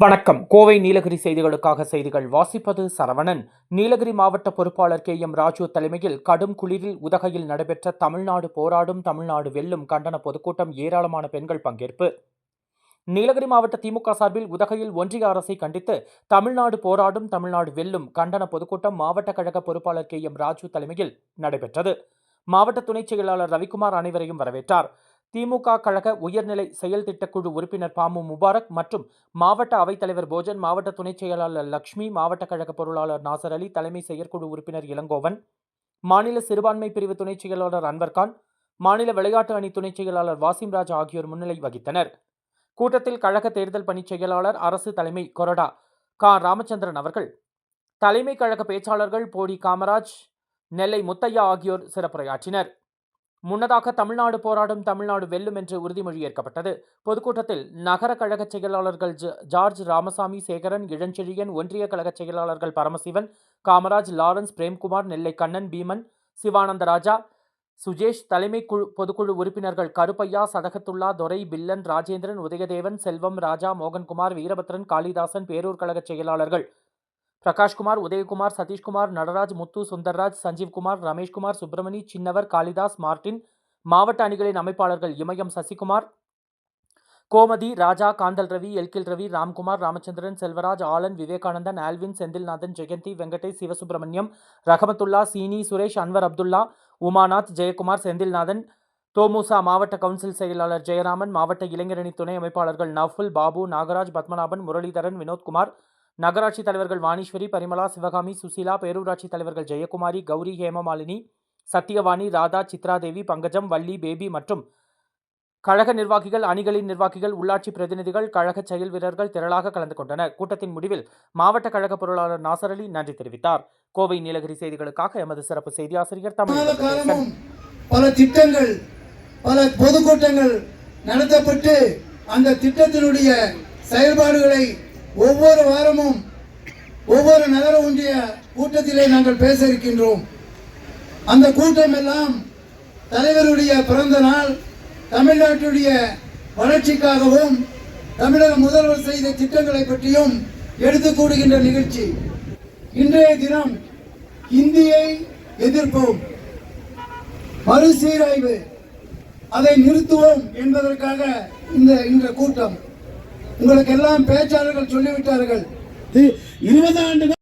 வணக்கம். கோவை நீலகிரி செய்திகளுக்காக செய்திகள் வாசிப்பது சரவணன். நீலகிரி மாவட்ட பொறுப்பாளர் கே எம் ராஜு தலைமையில் கடும் குளிரில் உதகையில் நடைபெற்ற தமிழ்நாடு போராடும் தமிழ்நாடு வெல்லும் கண்டன பொதுக்கூட்டம் ஏராளமான பெண்கள் பங்கேற்பு. நீலகிரி மாவட்ட திமுக சார்பில் உதகையில் ஒன்றிய அரசை கண்டித்து தமிழ்நாடு போராடும் தமிழ்நாடு வெல்லும் கண்டன பொதுக்கூட்டம் மாவட்ட கழக பொறுப்பாளர் கே எம் ராஜு தலைமையில் நடைபெற்றது. மாவட்ட துணைச் செயலாளர் ரவிக்குமார் அனைவரையும் வரவேற்றார். திமுக கழக உயர்நிலை செயல் திட்டக்குழு உறுப்பினர் பாமு முபாரக் மற்றும் மாவட்ட அவைத்தலைவர் போஜன் மாவட்ட துணைச் செயலாளர் லக்ஷ்மி மாவட்ட கழக பொருளாளர் நாசர் அலி தலைமை செயற்குழு உறுப்பினர் இளங்கோவன் மாநில சிறுபான்மை பிரிவு துணைச் செயலாளர் அன்வர்கான் மாநில விளையாட்டு அணி துணைச் செயலாளர் வாசிம்ராஜ் ஆகியோர் முன்னிலை வகித்தனர். கூட்டத்தில் கழக தேர்தல் பணிச் செயலாளர் அரசு தலைமை கொறடா கா. ராமச்சந்திரன் அவர்கள் தலைமை கழக பேச்சாளர்கள் போடி காமராஜ் நெல்லை முத்தையா ஆகியோர் சிறப்புரையாற்றினர். முன்னதாக தமிழ்நாடு போராடும் தமிழ்நாடு வெல்லும் என்று உறுதிமொழி ஏற்கப்பட்டது. பொதுக்கூட்டத்தில் நகர கழக செயலாளர்கள் ஜ- ஜார்ஜ் ராமசாமி சேகரன் இளஞ்செழியன் ஒன்றிய கழக செயலாளர்கள் பரமசிவன் காமராஜ் லாரன்ஸ் பிரேம்குமார் நெல்லை கண்ணன் பீமன் சிவானந்தராஜா சுஜேஷ் தலைமை குழு பொதுக்குழு உறுப்பினர்கள் கருப்பையா சதகத்துல்லா துரை பில்லன் ராஜேந்திரன் உதயதேவன் செல்வம் ராஜா மோகன்குமார் வீரபத்ரன் காளிதாசன் பேரூர் கழக செயலாளர்கள் பிரகாஷ்குமார் உதயகுமார் சதீஷ்குமார் நடராஜ் முத்து சுந்தர்ராஜ் சஞ்சீவ்குமார் ரமேஷ்குமார் சுப்பிரமணி சின்னவர் காளிதாஸ் மார்டின் மாவட்ட அணிகளின் அமைப்பாளர்கள் Imayam Sasikumar Gomathi Raja Kanthal Ravi Elk Hill Ravi Ramkumar Ramachandran Selvaraj Alan Vivekanandan Alwin Senthilnathan Jayanthi Venkatesh Sivasubramaniam Rahmathulla Seeni Suresh Anwar Abdullah Umanath Jayakumar Senthilnathan தோமுசா மாவட்ட கவுன்சில் செயலாளர் ஜெயராமன் மாவட்ட இளைஞரணி துணை அமைப்பாளர்கள் நவ்ஃபுல் பாபு நாகராஜ் பத்மநாபன் முரளிதரன் வினோத்குமார் நகராட்சி தலைவர்கள் வாணீஸ்வரி பரிமளா சிவகாமி சுசீலா பேரூராட்சி தலைவர்கள் ஜெயக்குமாரி கௌரி ஹேமமாலினி சத்தியவாணி ராதா சித்ராதேவி பங்கஜம் வள்ளி பேபி மற்றும் கழக நிர்வாகிகள் அணிகளின் நிர்வாகிகள் உள்ளாட்சி பிரதிநிதிகள் கழக செயல் வீரர்கள் திரளாக கலந்து கொண்டனர். கூட்டத்தின் முடிவில் மாவட்ட கழக பொருளாளர் நாசர் அலி நன்றி தெரிவித்தார். கோவை நீலகிரி செய்திகளுக்காக எமது சிறப்பு செய்தி ஆசிரியர் தமிழ் பல திட்டங்கள் பல பொதுக்கூட்டங்கள் நடத்தப்பட்டு அந்த திட்டத்தினுடைய செயல்பாடுகளை ஒவ்வொரு வாரமும் ஒவ்வொரு நகர ஒன்றிய கூட்டத்திலே நாங்கள் பேச இருக்கின்றோம். அந்த கூட்டம் எல்லாம் தலைவருடைய பிறந்த நாள் தமிழ்நாட்டுடைய வளர்ச்சிக்காகவும் தமிழக முதல்வர் செய்த திட்டங்களை பற்றியும் எடுத்து கூடுகின்ற நிகழ்ச்சி. இன்றைய தினம் இந்தியை எதிர்ப்போம். மறுசீராய்வு. அதை நிறுத்துவோம் என்பதற்காக இந்த இந்த கூட்டம். உங்களுக்கு எல்லாம் பேச்சாளர்கள் சொல்லிவிட்டார்கள். இருபது ஆண்டுகள்